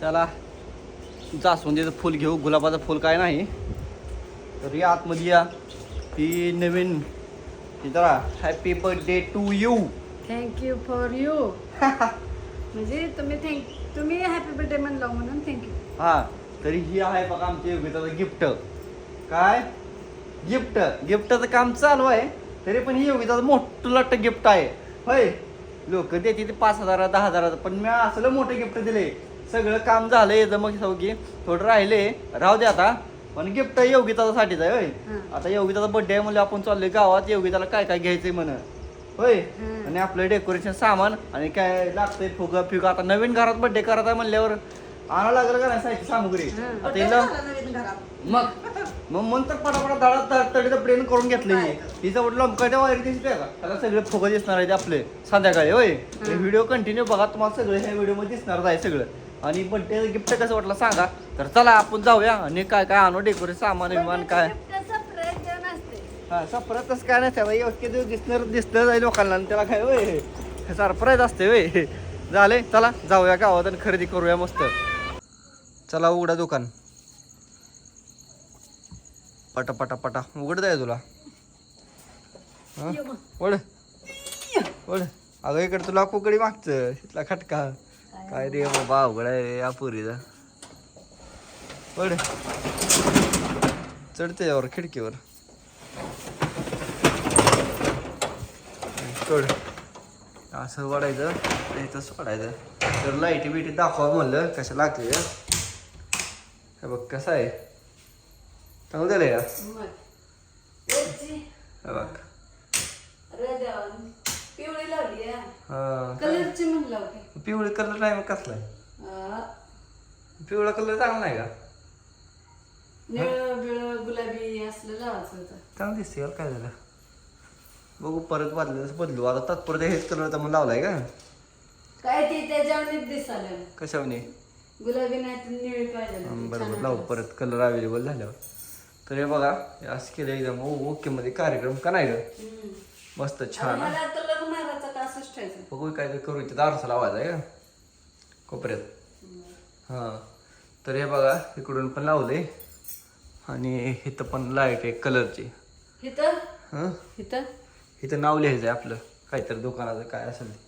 चला जास्वंदीचं फुल घेऊ गुलाबाचं फुल काय नाही. तर या आतमध्ये या. ही नवीन जरा happy birthday to you thank you for you म्हणजे तुम्ही थँक तुम्ही हॅपी बर्थडे म्हणला म्हणून थँक्यू हा तरी ही आहे बघा आमच्या योगिताचं गिफ्ट काय? गिफ्ट गिफ्टचं काम चालू आहे तरी पण ही योगिताचं मोठं लट्ट गिफ्ट आहे. होय लोक देते ते पाच हजार दहा हजाराचं पण मी असलं मोठं गिफ्ट दिले सगळं काम झालंय जमक की थोडं राहिले. राहू दे आता. पण गिफ्ट योगितासाठीच आहे होय. आता योगिताचा बर्थडे आहे म्हणजे आपण चाललोय गावात योगिताला काय काय घ्यायचंय म्हण. होय. आणि आपलं डेकोरेशन सामान आणि काय लागतंय फुगा फिगा. आता नवीन घरात बर्थडे करत आहे म्हणल्यावर आणावं लागलं का नाही साहित्य सामुग्री. आता हिला मग? मग म्हणून तर पटापटा दळा तडीचं प्लेन करून घेतले तिचं लमकाच्या वायरी दिसते का? त्याला सगळे फुगा दिसणार आहेत आपले. संध्याकाळी होय. व्हिडिओ कंटिन्यू बघा तुम्हाला सगळं ह्या व्हिडिओमध्ये दिसणार आहे सगळं. आणि बर्थडे गिफ्ट कसं वाटलं सांगा. तर चला आपण जाऊया आणि काय काय आणू डेकोरेशन सामान विमान काय? सरप्राईज देऊन असते. हा सरप्राईज काय नाही योग्य दिवस दिसणार दिसलं जाईल लोकांना आणि त्याला काय होय सरप्राईज असते होय. झाले चला जाऊया गावात आणि खरेदी करूया मस्त. चला उघडा दुकान. पटा पटा पटा. उघड जाय तुला? वळ. वळ. अगं इकडे तुला कुकडी मागचं तिथला खटका. काय रे बाबा अवघड आहे या पुरीचा वळ चढते यावर खिडकीवर. चढ असं वाढायचं इथं सोडायचं तर लाईटी बिटी दाखवा म्हणलं कशा लागते हे बघ कसं आहे. चांगलं झालंय का? हे बघ. पिवळी लावली हा. कलरची म्हणलं होती. पिवळी कलर नाही मग कसला? आहे? पिवळा कलर चांगला नाही का? निळ बिळ गुलाबी असलं लावायचं होतं. चांगलं दिसते काय झालं. बघू परत बदल बदलू. आता तात्पुरते हेच कलर तर मग लावलाय का? काय ते त्याच्यावर दिसालं गुलाबी नाही तर निळी पाहिजे. बरोबर लावू परत कलर अवेलेबल झाल्यावर. तर हे बघा हे असं केलं एकदम. ओके मध्ये कार्यक्रम का नाही ग? मस्त छान. मला मारायचं बघू काय काय करू. इथे दारसा लावायचा आहे का? कोपऱ्यात. हां. तर हे बघा इकडून पण लावले आणि इथं पण लाइट आहे कलरची इथं? हां? इथं? इथं नाव लिहायचं आहे आपलं. काहीतरी दुकानाचं काय असेल ते.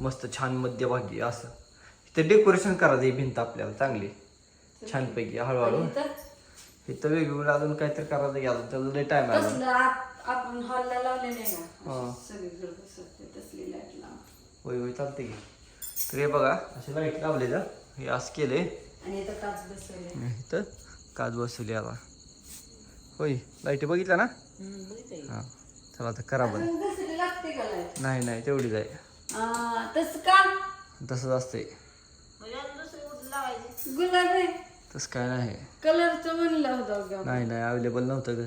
मस्त छान मध्यभागी असं. इथं डेकोरेशन करायचं ही भिंत आपल्याला चांगली. छानपैकी हळूहळू. इथं? इथं वेगवेगळं अजून काहीतरी करायचं घ्या त्याला लय टाइम आहे अजून. आपण हॉलला लावले नाही. का सगळीकडे होय होय चालते की. तर हे बघा असे लाइट लावले जा हे असं केले इथं काच बसवले आता. होय लाइट बघितल्या ना? हां चला आता करा लाइट नाही नाही तेवढीच आहे. तस का? तसंच असते गुलाबी तसं काय नाही. कलरचं म्हणलं होतं. नाही नाही अवेलेबल नव्हतं ग.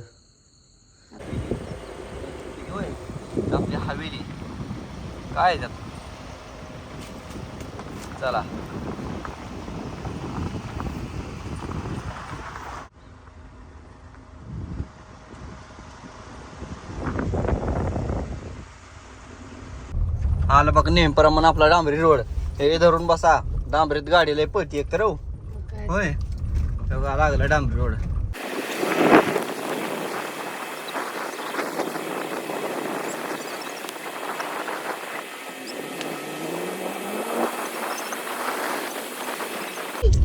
आपली हवेली. काय आहे त्यात? चला. आलं बघ नेहमीप्रमाणे आपला डांबरी रोड. हे धरून बसा. डांबरीत गाडीला पळती एक तर हो. होय. लागला डांबरी रोड.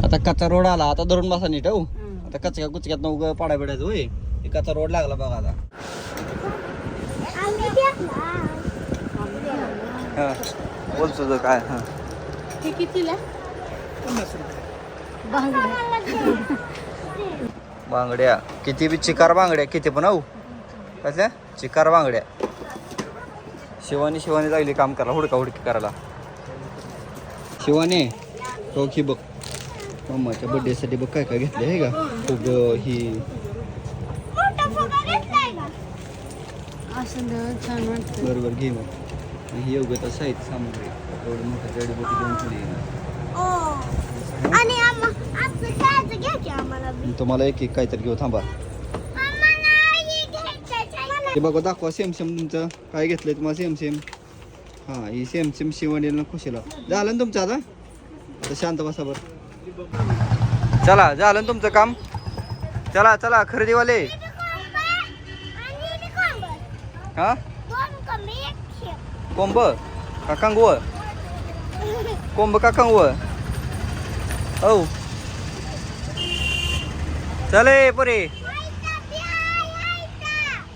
आता कच्चा रोड आला आता धरून बसा नीट हो. आता कचक्या कुचक्यात उग पाडा बिडायचं होय. हे कच्चा रोड लागला बघा आता. हा. बोल तुझं काय हा. हे कितीला? बांगड्या. किती बी चिकार बांगड्या किती पण हो. कसल्या? चिकार बांगड्या. शिवानी शिवानी लागली काम करायला हुडका हुडकी करायला. शिवानी तो की बघ. मम्माच्या birthday साठी बघ काय काय घेतले हे का? खूप ही. असं छान वाटतं. बरोबर घे मग. ही योग्यता साहित्य सामग्री. एवढं मोठं जडीबुटी घेऊन थोडी. तुम्हाला एक एक काहीतरी घेऊ थांबा. हे आहे. ते बघा दाखवा सेम सेम तुमचं. काय घेतलंय तुम्हाला सेम सेम हां ही सेम सेम शिवणीला खुशीला. झालं ना तुमचं आता? आता शांत बसा बरं. चला झालं ना तुमचं काम चला चला खरेदीवाले. हा. कोंब का कांगव कोंब का कांगव औ चले परे.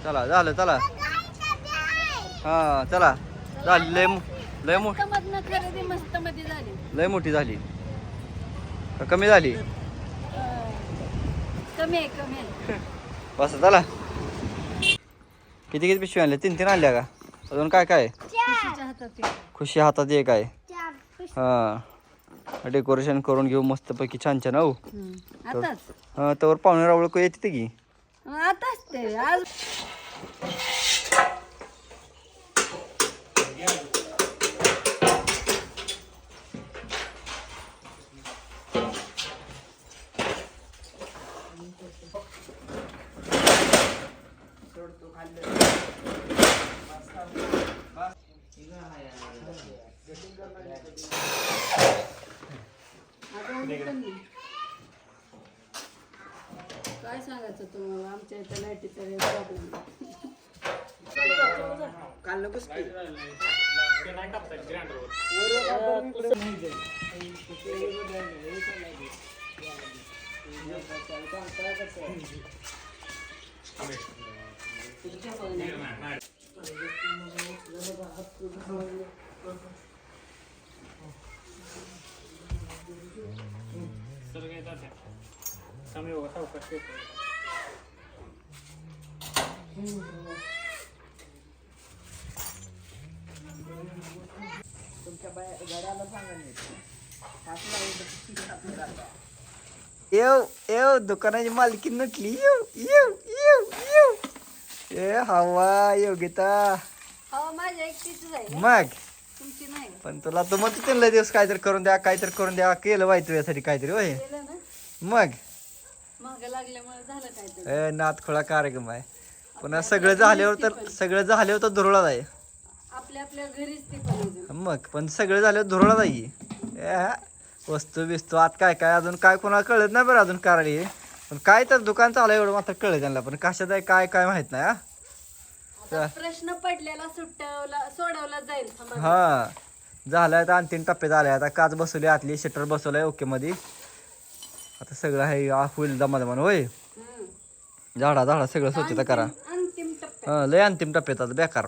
चला झालं चला. हा चला झाली लय लय मोठी लय मोठी झाली का कमी झाली? कमी आहे कमी आहे. बस चला. किती किती पिशवी आणल्या? तीन तीन आणल्या का? अजून काय काय? खुशीच्या हातात आहे. खुशी हातात एक आहे. चार. हा. डेकोरेशन करून घेऊ मस्तपैकी छान छान हो. हम्म. आताच? हा त्यावर पाहुणे रावळ येते की? आताच ते आज आता काय सांगायचं तुम्हाला? आमच्या इथं लाईटीचा प्रॉब्लेम येव येव दुकानाची मालकी नटली येव येव येव येव ए हवा योगिता हो माझ्या एकटीच आहे मग तुमची नाही पण तुला तर मग त्यांना दिवस काहीतरी करून द्या काहीतरी करून द्या केलं पाहिजे तुझ्यासाठी काहीतरी होय केलं ना मग लागल्यामुळे झालं ए कार्यक्रम आहे. पुन्हा सगळं झाल्यावर तर सगळं झाल्यावर तर धुरळा आहे. आपल्या आपल्या घरीच ती पण अजून. मग पण सगळं झाल्यावर धुरळा जाई. वस्तू बिस्तू आत काय काय अजून काय कोणाला कळत नाही बरं अजून करायला पण काय तर दुकान चालू एवढं मात्र कळलं त्यांना पण कशात आहे काय काय माहीत नाही हा. आता प्रश्न पडलेला सुटवला सोडवला जाईल हा. झालाय आता अंतिम टप्प्यात आलाय आता काच बसवली आतली शटर बसवलाय ओके मध्ये आता सगळं आहे आ, होईल दमा दमान होय. झाडा झाडा सगळं स्वच्छता करा. अंतिम टप्प्यात. हा लय अंतिम टप्प्यात आता बेकार.